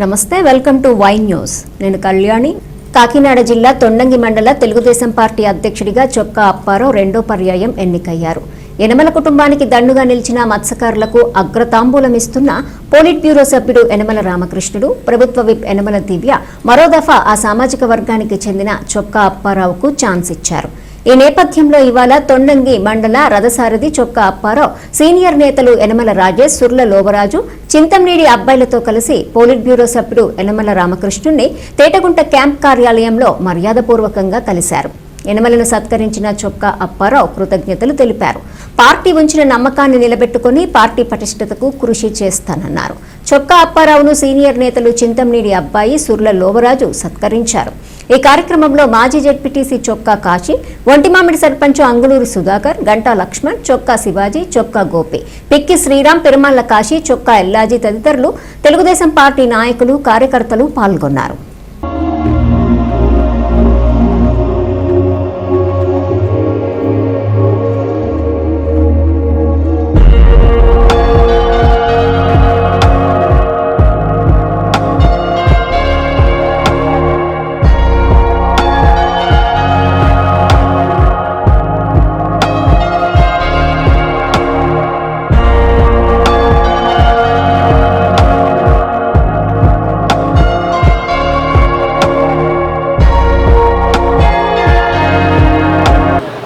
నమస్తే welcome to Y news. నేను కళ్యాణి. కాకినాడ జిల్లా తొండంగి మండల తెలుగుదేశం పార్టీ అధ్యక్షుడిగా చొక్కా అప్పారావు రెండో పర్యాయం ఎన్నికయ్యారు. యనమల కుటుంబానికి దండుగా నిలిచిన మత్స్యకారులకు అగ్రతాంబూలం ఇస్తున్న పోలిట్ బ్యూరో సభ్యుడు యనమల రామకృష్ణుడు ప్రభుత్వ విప్ యనమల దివ్య మరో దఫా ఆ సామాజిక వర్గానికి చెందిన చొక్కా అప్పారావుకు ఛాన్స్ ఇచ్చారు. ఈ నేపథ్యంలో ఇవాళ తొండంగి మండల రథసారథి చొక్కా అప్పారావు సీనియర్ నేతలు యనమల రాజేష్ సుర్ల లోబరాజు చింతంనేడి అబ్బాయిలతో కలిసి పోలిట్ బ్యూరో సభ్యుడు యనమల రామకృష్ణుణ్ణి తేటగుంట క్యాంప్ కార్యాలయంలో మర్యాదపూర్వకంగా కలిశారు. యనమలను సత్కరించిన చొక్కా అప్పారావు కృతజ్ఞతలు తెలిపారు. పార్టీ ఉంచిన నమ్మకాన్ని నిలబెట్టుకుని పార్టీ పటిష్టతకు కృషి చేస్తానన్నారు. చొక్కా అప్పారావును సీనియర్ నేతలు చింతంనేడి అబ్బాయి సుర్ల లోవరాజు సత్కరించారు. ఈ కార్యక్రమంలో మాజీ జెడ్పీటీసీ చొక్కా కాశీ ఒంటిమామిడి సర్పంచ్ అంగులూరు సుధాకర్ గంటా లక్ష్మణ్ చొక్కా శివాజీ చొక్కా గోపి పిక్కి శ్రీరామ్ పెరుమల్ల కాశీ చొక్కా ఎల్లాజీ తదితరులు తెలుగుదేశం పార్టీ నాయకులు కార్యకర్తలు పాల్గొన్నారు.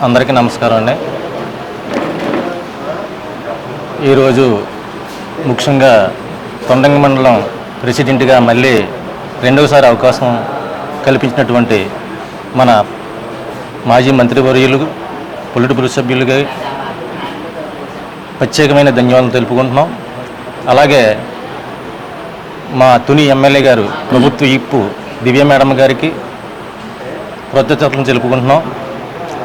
అందరికీ నమస్కారం అండి. ఈరోజు ముఖ్యంగా తొండంగి మండలం ప్రెసిడెంట్గా మళ్ళీ రెండవసారి అవకాశం కల్పించినటువంటి మన మాజీ మంత్రివర్యులు పొలిటికల్ సభ్యులుగా ప్రత్యేకమైన ధన్యవాదాలు తెలుపుకుంటున్నాం. అలాగే మా తుని ఎమ్మెల్యే గారు ప్రభుత్వ ఇప్పు దివ్య మేడం గారికి కృతజ్ఞతలు తెలుపుకుంటున్నాం.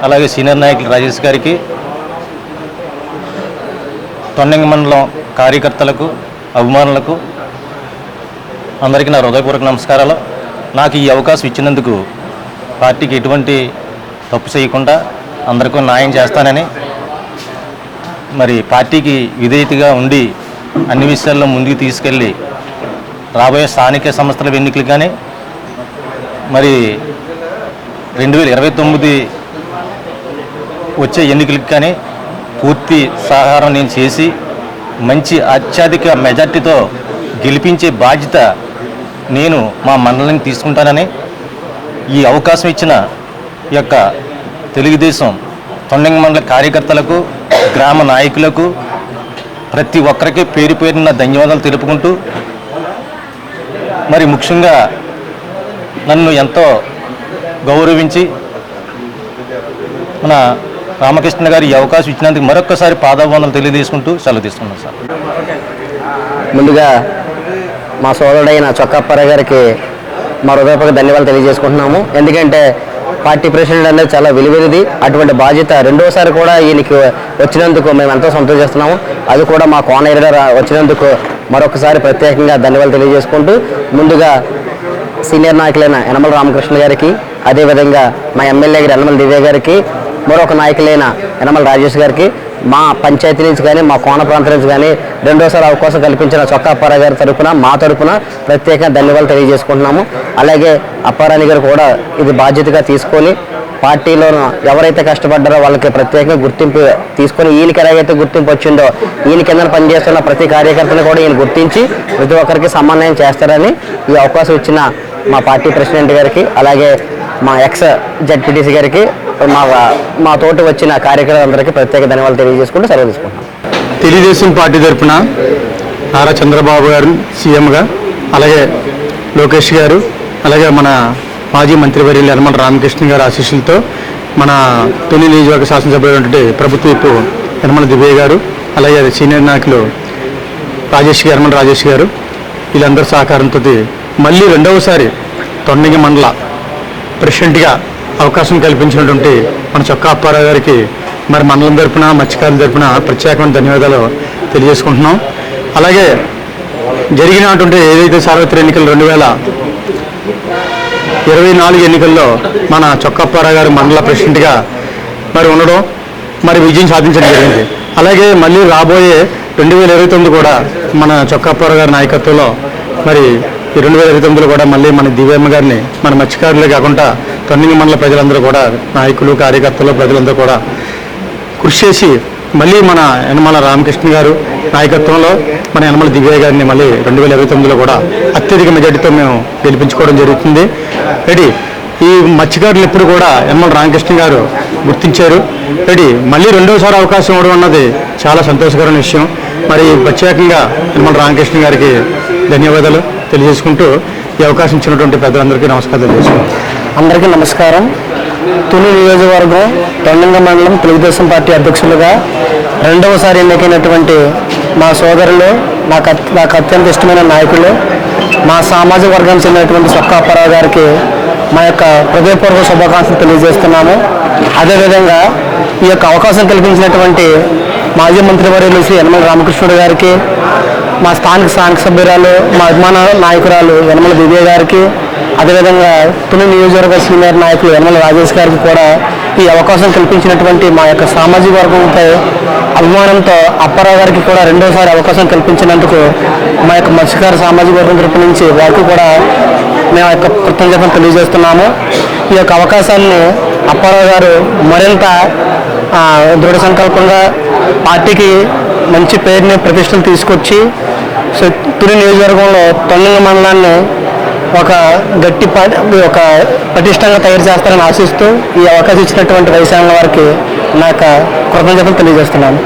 అలాగే సీనియర్ నాయకులు రాజేష్ గారికి తొండంగి మండలం కార్యకర్తలకు అభిమానులకు అందరికీ నా హృదయపూర్వక నమస్కారాలు. నాకు ఈ అవకాశం ఇచ్చినందుకు పార్టీకి ఎటువంటి తప్పు చేయకుండా అందరికీ న్యాయం చేస్తానని మరి పార్టీకి విధేయతగా ఉండి అన్ని విషయాల్లో ముందుకు తీసుకెళ్ళి రాబోయే స్థానిక సంస్థల ఎన్నికలు కానీ మరి రెండు వేల ఇరవై తొమ్మిది వచ్చే ఎన్నికలకు కానీ పూర్తి సహకారం నేను చేసి మంచి అత్యధిక మెజార్టీతో గెలిపించే బాధ్యత నేను మా మండలానికి తీసుకుంటానని ఈ అవకాశం ఇచ్చిన ఈ యొక్క తెలుగుదేశం తొండంగ మండల కార్యకర్తలకు గ్రామ నాయకులకు ప్రతి ఒక్కరికి పేరు పేరున ధన్యవాదాలు తెలుపుకుంటూ మరి ముఖ్యంగా నన్ను ఎంతో గౌరవించి మన రామకృష్ణ గారు ఈ అవకాశం ఇచ్చినందుకు మరొకసారి పాదాభవందనలు తెలియజేసుకుంటూ సెలవు తీసుకున్నాం సార్. ముందుగా మా సోదరుడైన చొక్కప్పర గారికి మా హృదయపూర్వక ధన్యవాదాలు తెలియజేసుకుంటున్నాము. ఎందుకంటే పార్టీ ప్రెసిడెంట్ అనేది చాలా విలువైనది. అటువంటి బాధ్యత రెండోసారి కూడా ఈయనకి వచ్చినందుకు మేము ఎంతో సంతోషిస్తున్నాము. అది కూడా మా కోన వచ్చినందుకు మరొకసారి ప్రత్యేకంగా ధన్యవాదాలు తెలియజేసుకుంటూ ముందుగా సీనియర్ నాయకులైన యనమల రామకృష్ణ గారికి అదేవిధంగా మా ఎమ్మెల్యే గారు యనమల దివ్య గారికి మరొక నాయకులైన యనమల రాజేష్ గారికి మా పంచాయతీ నుంచి కానీ మా కోన ప్రాంతం నుంచి కానీ రెండోసారి అవకాశం కల్పించిన చొక్కా అప్పారావు గారి తరఫున మా తరఫున ప్రత్యేక ధన్యవాదాలు తెలియజేసుకుంటున్నాము. అలాగే అప్పారాణి గారు కూడా ఇది బాధ్యతగా తీసుకొని పార్టీలో ఎవరైతే కష్టపడ్డారో వాళ్ళకి ప్రత్యేకంగా గుర్తింపు తీసుకొని ఈయనకి ఎలాగైతే గుర్తింపు వచ్చిందో ఈయన కింద పనిచేస్తున్న ప్రతి కార్యకర్తను కూడా ఈయన గుర్తించి ప్రతి ఒక్కరికి సమన్వయం చేస్తారని ఈ అవకాశం ఇచ్చిన మా పార్టీ ప్రెసిడెంట్ గారికి అలాగే మా ఎక్స్ జడ్పీటీసీ గారికి మా మా తోటి వచ్చిన కార్యకర్తలందరికీ ప్రత్యేక ధన్యవాదాలు తెలియజేసుకుంటూ సెలవు తీసుకుంటాం తెలుగుదేశం పార్టీ తరఫున నారా చంద్రబాబు గారు సీఎంగా అలాగే లోకేష్ గారు అలాగే మన మాజీ మంత్రివర్యులు యనమల రామకృష్ణ గారి ఆశీస్సులతో మన తొలి నియోజకవర్గ శాసనసభ్యులైనటువంటి ప్రభుత్వ విప్పు యనమల దివ్య గారు అలాగే సీనియర్ నాయకులు రాజేష్ గారు యనమల రాజేష్ గారు వీళ్ళందరి సహకారంతో మళ్ళీ రెండవసారి తొండగి మండల ప్రెసిడెంట్గా అవకాశం కల్పించినటువంటి మన చొక్కా అప్పారావు గారికి మరి మండలం తరపున మత్స్యకారుల తరపున ప్రత్యేకమైన ధన్యవాదాలు తెలియజేసుకుంటున్నాం. అలాగే జరిగినటువంటి ఏదైతే సార్వత్రిక ఎన్నికలు రెండు వేల ఇరవై నాలుగు ఎన్నికల్లో మన చొక్కప్పారావు గారు మండల ప్రెసిడెంట్గా మరి ఉండడం మరి విజయం సాధించడం జరిగింది. అలాగే మళ్ళీ రాబోయే రెండు వేల ఇరవై తొమ్మిది కూడా మన చొక్కప్పారావు గారి నాయకత్వంలో మరి రెండు వేల ఇరవై తొమ్మిదిలో కూడా మళ్ళీ మన దివ్యమ్మ గారిని మన మత్స్యకారులే కాకుండా తొన్నింగి మండల ప్రజలందరూ కూడా నాయకులు కార్యకర్తలు ప్రజలందరూ కూడా కృషి చేసి మళ్ళీ మన యనమల రామకృష్ణ గారు నాయకత్వంలో మన యనమల దివ్య గారిని మళ్ళీ రెండు వేల ఇరవై తొమ్మిదిలో కూడా అత్యధిక మెజార్టీతో మేము గెలిపించుకోవడం జరుగుతుంది. రెడీ. ఈ మత్స్యకారులు ఎప్పుడు కూడా యనమల రామకృష్ణ గారు గుర్తించారు. రెడీ. మళ్ళీ రెండోసారి అవకాశం ఇవ్వడం అన్నది చాలా సంతోషకరమైన విషయం. మరి ప్రత్యేకంగా యనమల రామకృష్ణ గారికి ధన్యవాదాలు తెలియజేసుకుంటూ ఈ అవకాశం ఇచ్చినటువంటి పెద్దలందరికీ నమస్కారం తెలియజేసుకుంటాం అందరికీ నమస్కారం. తుని నియోజకవర్గం తొండంగ మండలం తెలుగుదేశం పార్టీ అధ్యక్షులుగా రెండవసారి ఎన్నికైనటువంటి మా సోదరులు నాకు నాకు అత్యంత ఇష్టమైన నాయకులు మా సామాజిక వర్గానికి చెందినటువంటి సొక్కా గారికి మా యొక్క హృదయపూర్వక శుభాకాంక్షలు తెలియజేస్తున్నాము. అదేవిధంగా ఈ యొక్క అవకాశం కల్పించినటువంటి మాజీ మంత్రివర్యులు శ్రీ యనమల రామకృష్ణుడు గారికి మా స్థానిక స్థానిక సభ్యురాలు మా అభిమాన నాయకురాలు యనమల దివ్య గారికి అదేవిధంగా తుని నియోజకవర్గ సీనియర్ నాయకులు యనమల రాజేష్ గారికి కూడా ఈ అవకాశం కల్పించినటువంటి మా యొక్క సామాజిక వర్గంపై అభిమానంతో అప్పారావు గారికి కూడా రెండోసారి అవకాశం కల్పించినందుకు మా యొక్క మత్స్యకార సామాజిక వర్గం తరపు నుంచి వారికి కూడా మేము యొక్క కృతజ్ఞతను తెలియజేస్తున్నాము. ఈ యొక్క అవకాశాన్ని అప్పారావు గారు మరింత దృఢ సంకల్పంగా పార్టీకి మంచి పేరుని ప్రతిష్టలు తీసుకొచ్చి సో తుని నియోజకవర్గంలో తొండంగ మండలాన్ని ఒక గట్టి ఒక పటిష్టంగా తయారు చేస్తారని ఆశిస్తూ ఈ అవకాశం ఇచ్చినటువంటి వైశాఖ వారికి నా యొక్క కృతజ్ఞతలు తెలియజేస్తున్నాను.